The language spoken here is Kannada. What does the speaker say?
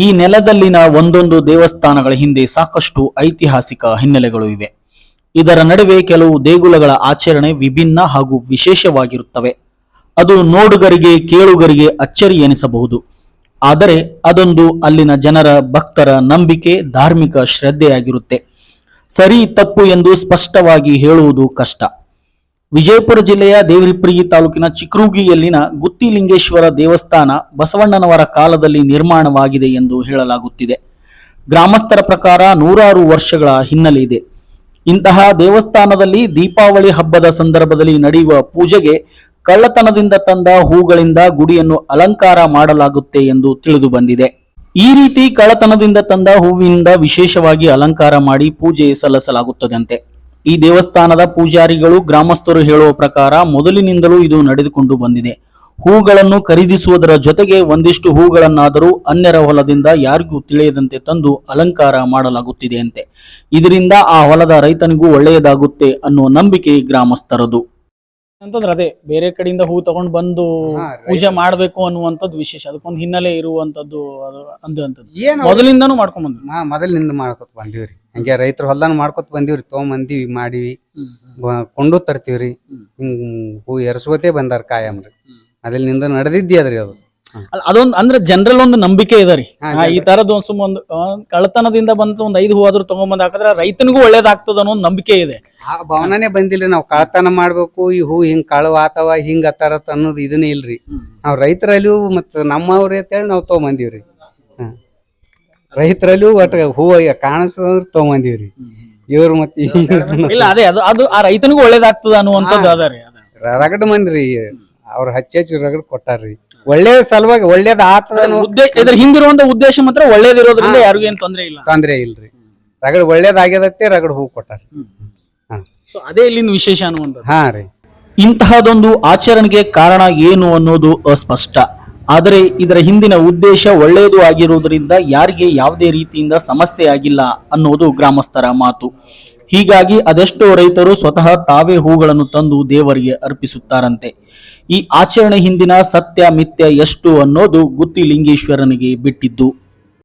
ಈ ನೆಲದಲ್ಲಿನ ಒಂದೊಂದು ದೇವಸ್ಥಾನಗಳ ಹಿಂದೆ ಸಾಕಷ್ಟು ಐತಿಹಾಸಿಕ ಹಿನ್ನೆಲೆಗಳು ಇವೆ. ಇದರ ನಡುವೆ ಕೆಲವು ದೇಗುಲಗಳ ಆಚರಣೆ ವಿಭಿನ್ನ ಹಾಗೂ ವಿಶೇಷವಾಗಿರುತ್ತವೆ. ಅದು ನೋಡುಗರಿಗೆ, ಕೇಳುಗರಿಗೆ ಅಚ್ಚರಿ ಎನಿಸಬಹುದು. ಆದರೆ ಅದೊಂದು ಅಲ್ಲಿನ ಜನರ ಭಕ್ತರ ನಂಬಿಕೆ, ಧಾರ್ಮಿಕ ಶ್ರದ್ಧೆಯಾಗಿರುತ್ತೆ. ಸರಿ ತಪ್ಪು ಎಂದು ಸ್ಪಷ್ಟವಾಗಿ ಹೇಳುವುದು ಕಷ್ಟ. ವಿಜಯಪುರ ಜಿಲ್ಲೆಯ ದೇವರಿಪ್ರಿಗಿ ತಾಲೂಕಿನ ಚಿಕ್ರೂಗಿಯಲ್ಲಿನ ಗುತ್ತಿಲಿಂಗೇಶ್ವರ ದೇವಸ್ಥಾನ ಬಸವಣ್ಣನವರ ಕಾಲದಲ್ಲಿ ನಿರ್ಮಾಣವಾಗಿದೆ ಎಂದು ಹೇಳಲಾಗುತ್ತಿದೆ. ಗ್ರಾಮಸ್ಥರ ಪ್ರಕಾರ ನೂರಾರು ವರ್ಷಗಳ ಹಿನ್ನೆಲೆ ಇದೆ. ಇಂತಹ ದೇವಸ್ಥಾನದಲ್ಲಿ ದೀಪಾವಳಿ ಹಬ್ಬದ ಸಂದರ್ಭದಲ್ಲಿ ನಡೆಯುವ ಪೂಜೆಗೆ ಕಳ್ಳತನದಿಂದ ತಂದ ಹೂಗಳಿಂದ ಗುಡಿಯನ್ನು ಅಲಂಕಾರ ಮಾಡಲಾಗುತ್ತೆ ಎಂದು ತಿಳಿದು ಬಂದಿದೆ. ಈ ರೀತಿ ಕಳ್ಳತನದಿಂದ ತಂದ ಹೂವಿನಿಂದ ವಿಶೇಷವಾಗಿ ಅಲಂಕಾರ ಮಾಡಿ ಪೂಜೆ ಸಲ್ಲಿಸಲಾಗುತ್ತದಂತೆ. ಈ ದೇವಸ್ಥಾನದ ಪೂಜಾರಿಗಳು ಗ್ರಾಮಸ್ಥರು ಹೇಳುವ ಪ್ರಕಾರ ಮೊದಲಿನಿಂದಲೂ ಇದು ನಡೆದುಕೊಂಡು ಬಂದಿದೆ. ಹೂಗಳನ್ನು ಖರೀದಿಸುವುದರ ಜೊತೆಗೆ ಒಂದಿಷ್ಟು ಹೂಗಳನ್ನಾದರೂ ಅನ್ಯರ ಹೊಲದಿಂದ ಯಾರಿಗೂ ತಿಳಿಯದಂತೆ ತಂದು ಅಲಂಕಾರ ಮಾಡಲಾಗುತ್ತಿದೆಯಂತೆ ಇದರಿಂದ ಆ ಹೊಲದ ರೈತನಿಗೂ ಒಳ್ಳೆಯದಾಗುತ್ತೆ ಅನ್ನುವ ನಂಬಿಕೆ ಗ್ರಾಮಸ್ಥರದು. ಅಂತಂದ್ರೆ ಅದೇ ಬೇರೆ ಕಡೆಯಿಂದ ಹೂ ತಗೊಂಡ್ ಬಂದು ಹಾ, ಪೂಜೆ ಮಾಡಬೇಕು ಅನ್ನುವಂಥದ್ದು ವಿಶೇಷ. ಅದಕ್ಕೊಂದು ಹಿನ್ನೆಲೆ ಇರುವಂತದ್ದು ಅದು ಅಂದಂಥದ್ದು ಏನು ಮೊದಲಿಂದನೂ ಮಾಡ್ಕೊಂಡ್ ಬಂದ್ವಿ ಮಾ ಮೊದಲಿನಿಂದ ಮಾಡ್ಕೊತ ಬಂದಿವ್ರಿ. ಹಂಗೆ ರೈತರು ಹೊಲ್ದಾನ ಮಾಡ್ಕೊತ ಬಂದಿವ್ರಿ. ತೊಗೊಂಬಂದಿವಿ ಮಾಡಿವಿ. ಬ- ಕೊಂಡು ತರ್ತೀವ್ರಿ. ಹಿಂಗ್ ಹೂ ಎರ್ಸ್ಕೋತೇ ಬಂದಾರ ಕಾಯಂ ರೀ ಮೊದಲಿನಿಂದ ನಡೆದಿದ್ದಿ ಅದ್ರಿ ಅದು. ಅದೊಂದು ಅಂದ್ರೆ ಜನರಲ್ ಒಂದು ನಂಬಿಕೆ ಇದೆ ರೀ. ಈ ತರದ್ ಒಂದ್ ಸುಮ್ಮ ಒಂದು ಕಳ್ಳತನದಿಂದ ಬಂತ ಒಂದ್ ಐದು ಹೂ ಆದ್ರೂ ತಗೊಂಬಂದ್ ಹಾಕಿದ್ರೆ ರೈತನಿಗೂ ಒಳ್ಳೇದಾಗ್ತದ ಅನ್ನೋ ಒಂದು ನಂಬಿಕೆ ಇದೆ. ಆ ಭಾವನೆ ಬಂದಿಲ್ಲ ನಾವು ಕಳ್ತನ ಮಾಡ್ಬೇಕು ಈ ಹೂ ಹಿಂಗ್ ಕಳು ಆತವ ಹಿಂಗ ಅತ್ತಾರತ್ ಅನ್ನೋದು ಇದನ್ನ ಇಲ್ರಿ. ನಾವ್ ರೈತರಲ್ಲಿಯೂ ಮತ್ತ ನಮ್ಮವ್ರಿ ಅಂತೇಳಿ ನಾವ್ ತಗೊಂಬಂದಿವ್ರಿ. ಹ್ಮ್ ರೈತರಲ್ಲಿಯೂ ಒಟ್ಟ ಹೂ ಕಾಣಿಸ್ತಂದ್ರ ತಗೊಂಬಂದಿವ್ರಿ. ಇವ್ರು ಮತ್ತೆ ಇಲ್ಲ ಅದೇ ಅದು ಅದು ಆ ರೈತನಿಗೂ ಒಳ್ಳೇದಾಗ್ತದ ಅನ್ನುವಂಥದ್ದು ಅದ ರೀ. ರಗಡ್ ಮಂದ್ರಿ ಅವ್ರ ಹಚ್ಚಿ ಹಚ್ಚಿ ರಗಡ್ ಕೊಟ್ಟಾರ್ರಿ. ಒಳ್ಳೆ ಸಲುವಾಗಿ ಒಳ್ಳೇದ ಆತದ ಉದ್ದೇಶ ಇದ್ರ ಹಿಂದಿರುವಂತ ಉದ್ದೇಶ ಮಾತ್ರ ಒಳ್ಳೇದಿರೋದ್ರಿಂದ ಯಾರಿಗೂ ಏನ್ ತೊಂದ್ರೆ ಇಲ್ಲ. ತೊಂದ್ರೆ ಇಲ್ರಿ. ರಗಡ್ ಒಳ್ಳೇದಾಗ್ಯದತ್ತೆ ರಗಡ್ ಹೂ ಕೊಟ್ಟಾರ. ಸೊ ಅದೇ ಇಲ್ಲಿನ ವಿಶೇಷ ಅನ್ನುವಂತ ಹಾ ರೀ. ಇಂತಹದೊಂದು ಆಚರಣೆಗೆ ಕಾರಣ ಏನು ಅನ್ನೋದು ಅಸ್ಪಷ್ಟ. ಆದರೆ ಇದರ ಹಿಂದಿನ ಉದ್ದೇಶ ಒಳ್ಳೆಯದು ಆಗಿರುವುದರಿಂದ ಯಾರಿಗೆ ಯಾವುದೇ ರೀತಿಯಿಂದ ಸಮಸ್ಯೆ ಆಗಿಲ್ಲ ಅನ್ನೋದು ಗ್ರಾಮಸ್ಥರ ಮಾತು. ಹೀಗಾಗಿ ಅದೆಷ್ಟೋ ರೈತರು ಸ್ವತಃ ತಾವೇ ಹೂಗಳನ್ನು ತಂದು ದೇವರಿಗೆ ಅರ್ಪಿಸುತ್ತಾರಂತೆ. ಈ ಆಚರಣೆ ಹಿಂದಿನ ಸತ್ಯ ಮಿಥ್ಯ ಎಷ್ಟು ಅನ್ನೋದು ಗುತ್ತಿಲಿಂಗೇಶ್ವರನಿಗೆ ಬಿಟ್ಟಿದ್ದು.